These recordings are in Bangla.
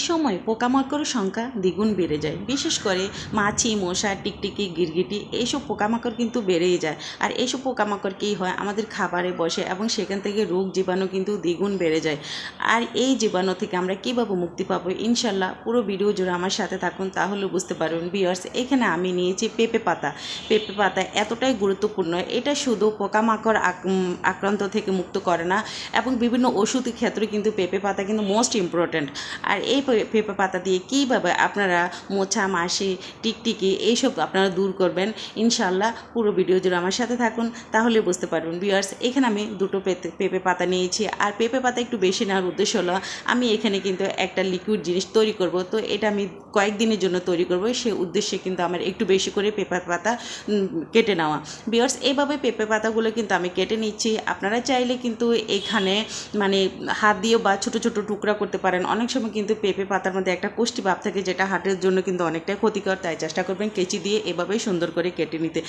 সময় পোকামাকড়ের সংখ্যা দ্বিগুণ বেড়ে যায়। বিশেষ করে মাছি, মশা, টিকটিকি, গিরগিটি এইসব পোকামাকড় কিন্তু বেড়েই যায়। আর এইসব পোকামাকড় কী হয়? আমাদের খাবারে বসে এবং সেখান থেকে রোগ জীবাণু কিন্তু দ্বিগুণ বেড়ে যায়। আর এই জীবাণু থেকে আমরা কীভাবে মুক্তি পাবো? ইনশাল্লাহ পুরো ভিডিও জুড়ে আমার সাথে থাকুন, তাহলে বুঝতে পারবেন। বিয়ার্স এখানে আমি নিয়েছি পেঁপে পাতা। পেঁপে পাতা এতটাই গুরুত্বপূর্ণ, এটা শুধু পোকামাকড় আক- আক্রান্ত থেকে মুক্ত করে না এবং বিভিন্ন ওষুধের ক্ষেত্রে কিন্তু পেঁপে পাতা কিন্তু মোস্ট ইম্পর্ট্যান্ট আর এই পেঁপে পাতা দিয়ে কীভাবে আপনারা মোছা, মাসি, টিকটিকি এইসব আপনারা দূর করবেন ইনশাল্লাহ পুরো ভিডিও জুড়ে আমার সাথে থাকুন, তাহলে বুঝতে পারবেন। বিয়ার্স এখানে আমি দুটো পেঁপে পাতা নিয়েছি, আর পেঁপে পাতা একটু বেশি নেওয়ার উদ্দেশ্য হলো, আমি এখানে কিন্তু একটা লিকুইড জিনিস তৈরি করব, তো এটা আমি কয়েকদিনের জন্য তৈরি করব, সে উদ্দেশ্যে কিন্তু আমার একটু বেশি করে পেঁপে পাতা কেটে নেওয়া। বিয়ার্স এইভাবে পেঁপে পাতাগুলো কিন্তু আমি কেটে নিচ্ছি, আপনারা চাইলে কিন্তু এখানে মানে হাত দিয়ে বা ছোটো ছোটো টুকরা করতে পারেন, অনেক সময় কিন্তু পেঁপে পাতার মধ্যে একটা পুষ্টি ভাব থাকে যেটা হার্টের জন্য কিন্তু অনেকটাই ক্ষতিকর। তাই চেষ্টা করবেন কেচি দিয়ে এভাবেই সুন্দর করে কেটে নিতে।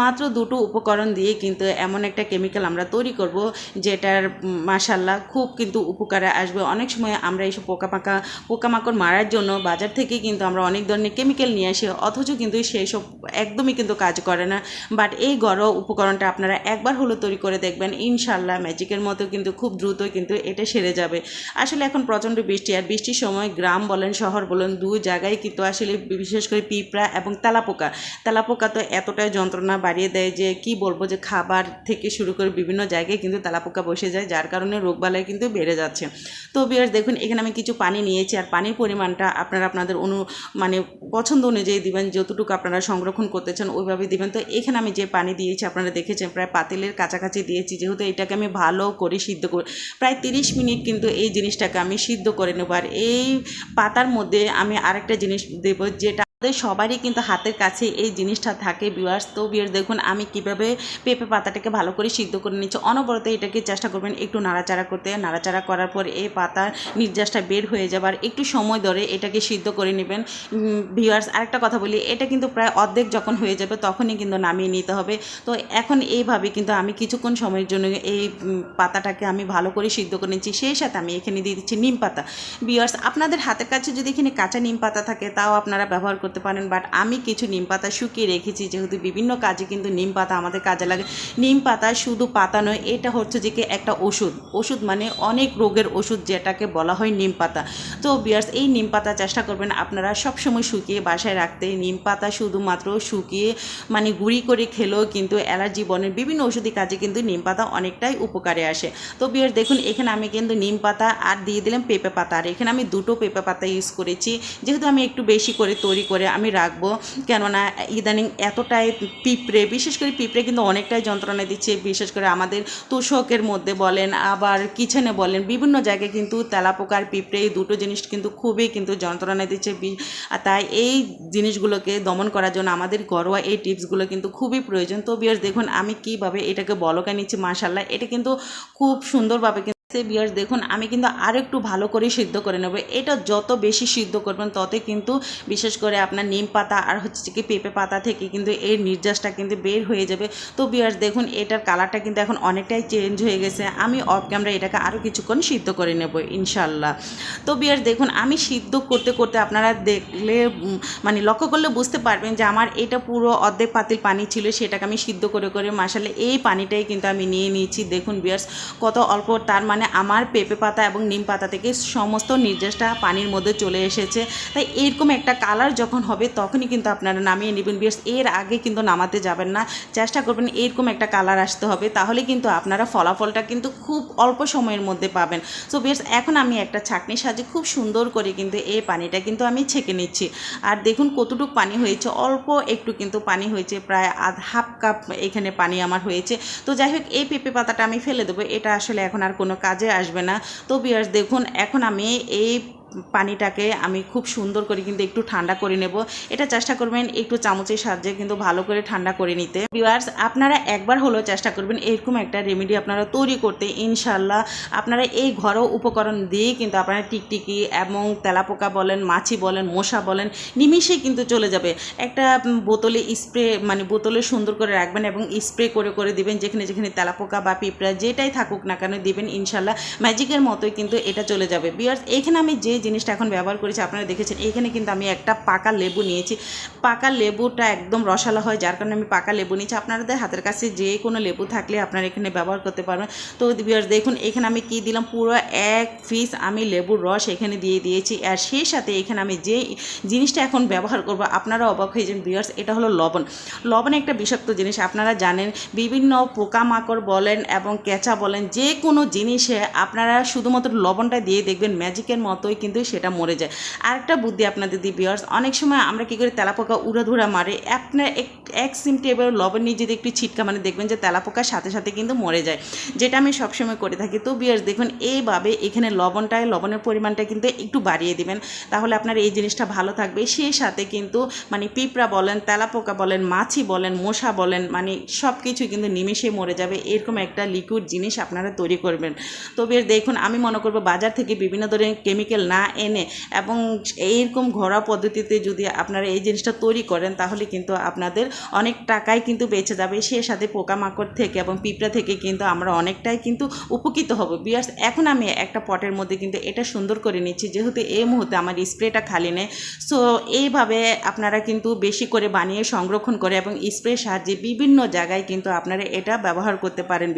মাত্র দুটো উপকরণ দিয়ে কিন্তু এমন একটা কেমিক্যাল আমরা তৈরি করব যেটার মাসাল্লাহ খুব কিন্তু উপকারে আসবে। অনেক সময় আমরা এইসব পোকামাকা পোকামাকড় মারার জন্য বাজার থেকে কিন্তু আমরা অনেক ধরনের কেমিক্যাল নিয়ে আসি, অথচ কিন্তু সেই সব একদমই কিন্তু কাজ করে না। বাট এই ঘরোয়া উপকরণটা আপনারা একবার হলো তৈরি করে দেখবেন ইনশাল্লাহ ম্যাজিকের মতো কিন্তু খুব দ্রুত কিন্তু এটা সেরে যাবে। আসলে এখন প্রচণ্ড বৃষ্টি, আর বৃষ্টির সময় গ্রাম বলেন, শহর বলেন দু জায়গায় কিন্তু আসলে বিশেষ করে পিঁপড়া এবং তেলাপোকা। তেলাপোকা তো এতটাই যন্ত্রণা বাড়িয়ে দেয় যে কি বলব যে খাবার থেকে শুরু করে বিভিন্ন জায়গায় কিন্তু তেলাপোকা বসে যায়, যার কারণে রোগবালাই কিন্তু বেড়ে যাচ্ছে। তো বিয়ার্স দেখুন, এখানে আমি কিছু পানি নিয়েছি আর পানির পরিমাণটা আপনারা আপনাদের অনু মানে পছন্দ অনুযায়ী দিবেন, যতটুকু আপনারা সংরক্ষণ করতে চান ওইভাবে দিবেন। তো এখানে আমি যে পানি দিয়েছি, আপনারা দেখেছেন প্রায় পাতিলের কাছাকাছি দিয়েছি, যেহেতু এটাকে আমি ভালো করে সিদ্ধ করি, প্রায় তিরিশ মিনিট কিন্তু এই জিনিসটাকে আমি সিদ্ধ করে নেব। আর এই পাতার মধ্যে আমি আরেকটা জিনিস দেব যেটা আমাদের সবারই কিন্তু হাতের কাছে এই জিনিসটা থাকে বিয়ার্স তো বিয়ার্স দেখুন, আমি কীভাবে পেঁপে পাতাটাকে ভালো করে সিদ্ধ করে নিচ্ছি। অনবরত এটাকে চেষ্টা করবেন একটু নাড়াচাড়া করতে। নাড়াচাড়া করার পর এই পাতার নির্যাসটা বের হয়ে যাবার একটু সময় ধরে এটাকে সিদ্ধ করে নেবেন। ভিউয়ার্স আরেকটা কথা বলি, এটা কিন্তু প্রায় অর্ধেক যখন হয়ে যাবে তখনই কিন্তু নামিয়ে নিতে হবে। তো এখন এইভাবে কিন্তু আমি কিছুক্ষণ সময়ের জন্য এই পাতাটাকে আমি ভালো করে সিদ্ধ করে নিচ্ছি। সেই সাথে আমি এখানে দিয়ে দিচ্ছি নিম পাতা। ভিউয়ার্স আপনাদের হাতের কাছে যদি এখানে কাঁচা নিম পাতা থাকে, তাও আপনারা ব্যবহার করতে পারেন বাট আমি কিছু নিম পাতা শুকিয়ে রেখেছি, যেহেতু বিভিন্ন কাজে কিন্তু নিম পাতা আমাদের কাজে লাগে। নিম পাতা শুধু পাতা নয়, এটা হচ্ছে যে কি একটা ওষুধ। ওষুধ মানে অনেক রোগের ওষুধ যেটাকে বলা হয় নিম পাতা। তো বিয়ার্স এই নিম পাতা চেষ্টা করবেন আপনারা সবসময় শুকিয়ে বাসায় রাখতে। নিম পাতা শুধুমাত্র শুকিয়ে মানে গুঁড়ি করে খেলেও কিন্তু অ্যালার্জি বনের বিভিন্ন ওষুধি কাজে কিন্তু নিম পাতা অনেকটাই উপকারে আসে। তো বিয়ার্স দেখুন, এখানে আমি কিন্তু নিম পাতা আর দিয়ে দিলাম পেঁপে পাতা। আর এখানে আমি দুটো পেঁপে পাতা ইউজ করেছি, যেহেতু আমি একটু বেশি করে তৈরি করে আমি রাখব। কেননা ইদানিং এতটাই পিঁপড়ে, বিশেষ করে পিঁপড়ে কিন্তু অনেকটাই যন্ত্রণা দিচ্ছে। বিশেষ করে আমাদের তোষকের মধ্যে বলেন, আবার কিচেনে বলেন, বিভিন্ন জায়গায় কিন্তু তেলাপোকার পিঁপড়ে এই দুটো জিনিস কিন্তু খুবই কিন্তু যন্ত্রণা দিচ্ছে। তাই এই জিনিসগুলোকে দমন করার জন্য আমাদের ঘরোয়া এই টিপসগুলো কিন্তু খুবই প্রয়োজন। তো বিয়ার্স দেখুন আমি কীভাবে এটাকে বলকা নিচ্ছি মাশাল্লাহ এটা কিন্তু খুব সুন্দরভাবে কিন্তু বিয়ার্স দেখুন, আমি কিন্তু আর একটু ভালো করে সিদ্ধ করে নেব। এটা যত বেশি সিদ্ধ করবেন, ততই কিন্তু বিশেষ করে আপনার নিম পাতা আর হচ্ছে কি পেঁপে পাতা থেকে কিন্তু এর নির্যাসটা কিন্তু বের হয়ে যাবে। তো বিয়ার্স দেখুন, এটার কালারটা কিন্তু এখন অনেকটাই চেঞ্জ হয়ে গেছে। আমি অফ ক্যামেরা এটাকে আরও কিছুক্ষণ সিদ্ধ করে নেব ইনশাল্লাহ তো বিয়ার্স দেখুন, আমি সিদ্ধ করতে করতে আপনারা দেখলে মানে লক্ষ্য করলে বুঝতে পারবেন যে আমার এটা পুরো অর্ধেক পাতিল পানি ছিল, সেটাকে আমি সিদ্ধ করে করে মাসালে এই পানিটাই কিন্তু আমি নিয়ে নিয়েছি। দেখুন বিয়ার্স কত অল্প তার মানে আমার পেঁপে পাতা এবং নিম পাতা থেকে সমস্ত নির্যাসটা পানির মধ্যে চলে এসেছে। তাই এরকম একটা কালার যখন হবে, তখনই কিন্তু আপনারা নামিয়ে নেবেন। বিয়ার্স এর আগে কিন্তু নামাতে যাবেন না। চেষ্টা করবেন এরকম একটা কালার আসতে হবে, তাহলে কিন্তু আপনারা ফলাফলটা কিন্তু খুব অল্প সময়ের মধ্যে পাবেন। সো বিয়ার্স এখন আমি একটা ছাঁকনি সাজে খুব সুন্দর করে কিন্তু এই পানিটা কিন্তু আমি ছেঁকে নিচ্ছি। আর দেখুন কতটুকু পানি হয়েছে, অল্প একটু কিন্তু পানি হয়েছে, প্রায় আধ, হাফ কাপ এখানে পানি আমার হয়েছে। তো যাই হোক, এই পেঁপে পাতাটা আমি ফেলে দেবো, এটা আসলে এখন আর কোনো কাজে আসবে না। তো বিয়ার্স দেখুন এখন আমি এই পানিটাকে আমি খুব সুন্দর করে কিন্তু একটু ঠান্ডা করে নেব। এটা চেষ্টা করবেন একটু চামচের সাহায্যে কিন্তু ভালো করে ঠান্ডা করে নিতে। ভিউয়ার্স আপনারা একবার হলেও চেষ্টা করবেন এরকম একটা রেমেডি আপনারা তৈরি করতে। ইনশাল্লাহ আপনারা এই ঘরোয়া উপকরণ দিয়েই কিন্তু আপনারা টিকটিকি এবং তেলাপোকা বলেন, মাছি বলেন, মশা বলেন নিমিষেই কিন্তু চলে যাবে। একটা বোতলে স্প্রে মানে বোতলে সুন্দর করে রাখবেন এবং স্প্রে করে করে দিবেন যেখানে যেখানে তেলাপোকা বা পিঁপড়া যেটাই থাকুক না কেন দিবেন ইনশাল্লাহ ম্যাজিকের মতোই কিন্তু এটা চলে যাবে। বিয়ার্স এখানে আমি যে জিনিসটা এখন ব্যবহার করেছি, আপনারা দেখেছেন। এইখানে কিন্তু আমি একটা পাকা লেবু নিয়েছি। পাকা লেবুটা একদম রসালো হয়, যার কারণে আমি পাকা লেবু নিয়েছি। আপনাদের হাতের কাছে যে কোনো লেবু থাকলে আপনারা এখানে ব্যবহার করতে পারবেন। তো viewers, দেখুন, এখানে আমি কি দিলাম? পুরো এক পিস আমি লেবুর রস এখানে দিয়ে দিয়েছি। আর সেই সাথে এখানে আমি যে জিনিসটা এখন ব্যবহার করব, আপনারা অবাক হয়ে যাবেন ভিউয়ার্স এটা হলো লবণ। লবণ একটা বিষাক্ত জিনিস, আপনারা জানেন, বিভিন্ন পোকামাকড় বলেন এবং কেঁচা বলেন, যে কোনো জিনিসে আপনারা শুধুমাত্র লবণটা দিয়ে দেখবেন ম্যাজিকের মতোই কিন্তু সেটা মরে যায়। আরেকটা বুদ্ধি আপনাদের দিই বিয়ার্স অনেক সময় আমরা কী করি, তেলাপোকা উড়াধুরা মারে। আপনার এক এক সিমটি এবার লবণ নিয়ে যদি একটু ছিটকা মানে দেখবেন যে তেলাপোকার সাথে সাথে কিন্তু মরে যায়, যেটা আমি সবসময় করে থাকি। তো বিয়ার্স দেখুন, এইভাবে এখানে লবণটায়, লবণের পরিমাণটা কিন্তু একটু বাড়িয়ে দিবেন। তাহলে আপনার এই জিনিসটা ভালো থাকবে। সেই সাথে কিন্তু মানে পিঁপড়া বলেন, তেলাপোকা বলেন, মাছি বলেন, মশা বলেন মানে সব কিছু কিন্তু নিমিষে মরে যাবে। এরকম একটা লিকুইড জিনিস আপনারা তৈরি করবেন। তো বেশ দেখুন, আমি মনে করব বাজার থেকে বিভিন্ন ধরনের কেমিক্যাল না এনে এবং এইরকম ঘরোয়া পদ্ধতিতে যদি আপনারা এই জিনিসটা তৈরি করেন, তাহলে কিন্তু আপনাদের অনেক টাকাই কিন্তু বেঁচে যাবে। সে সাথে পোকামাকড় থেকে এবং পিঁপড়া থেকে কিন্তু আমরা অনেকটাই কিন্তু উপকৃত হব। বিয়ার্স, এখন আমি একটা পটের মধ্যে কিন্তু এটা সুন্দর করে নিচ্ছি। যেহেতু এই মুহূর্তে আমার স্প্রেটা খালি নেই, সো এইভাবে আপনারা কিন্তু বেশি করে বানিয়ে সংরক্ষণ করে এবং স্প্রে সাহায্যে বিভিন্ন জায়গায় কিন্তু আপনারা এটা ব্যবহার করতে পারেন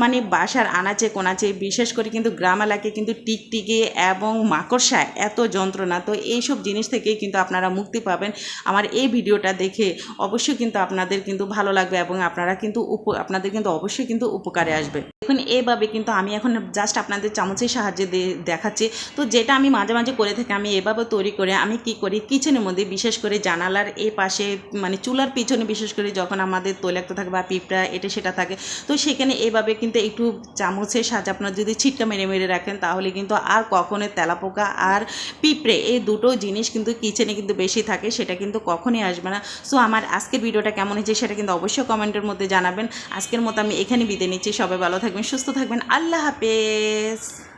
মানে বাসার আনাচে কোনাচে বিশেষ করে কিন্তু গ্রাম এলাকায় কিন্তু টিকটিকি এবং মাকড়সা এত যন্ত্রণা। তো এইসব জিনিস থেকেই কিন্তু আপনারা মুক্তি পাবেন। আমার এই ভিডিওটা দেখে অবশ্যই কিন্তু আপনাদের কিন্তু ভালো লাগবে এবং আপনারা কিন্তু উপ, আপনাদের কিন্তু অবশ্যই কিন্তু উপকারে আসবে। দেখুন এইভাবে কিন্তু আমি এখন জাস্ট আপনাদের চামচের সাহায্যে দেখাচ্ছি। তো যেটা আমি মাঝে মাঝে করে থাকি, আমি এভাবে তৈরি করে আমি কি করি, কিচেনের মধ্যে বিশেষ করে জানালার এই পাশে মানে চুলার পিছনে বিশেষ করে যখন আমাদের তৈলাক্ত থাকে বা পিঁপড়া, এটা সেটা থাকে। তো সেখানে এইভাবে কিন্তু একটু চামচের সাহায্যে আপনার যদি ছিটকা মেরে মেরে রাখেন, তাহলে কিন্তু আর কখনো তেলাপোকা আর পিঁপড়ে, এই দুটো জিনিস কিন্তু কিচেনে কিন্তু বেশি থাকে, সেটা কিন্তু কখনই আসবে না। সো আমার আজকের ভিডিওটা কেমন হয়েছে সেটা কিন্তু অবশ্যই কমেন্টের মধ্যে জানাবেন। আজকের মতো আমি এখানে বিদে নিচ্ছি, সবাই ভালো থাকবেন, সুস্থ থাকবেন, আল্লাহ হাফেজ।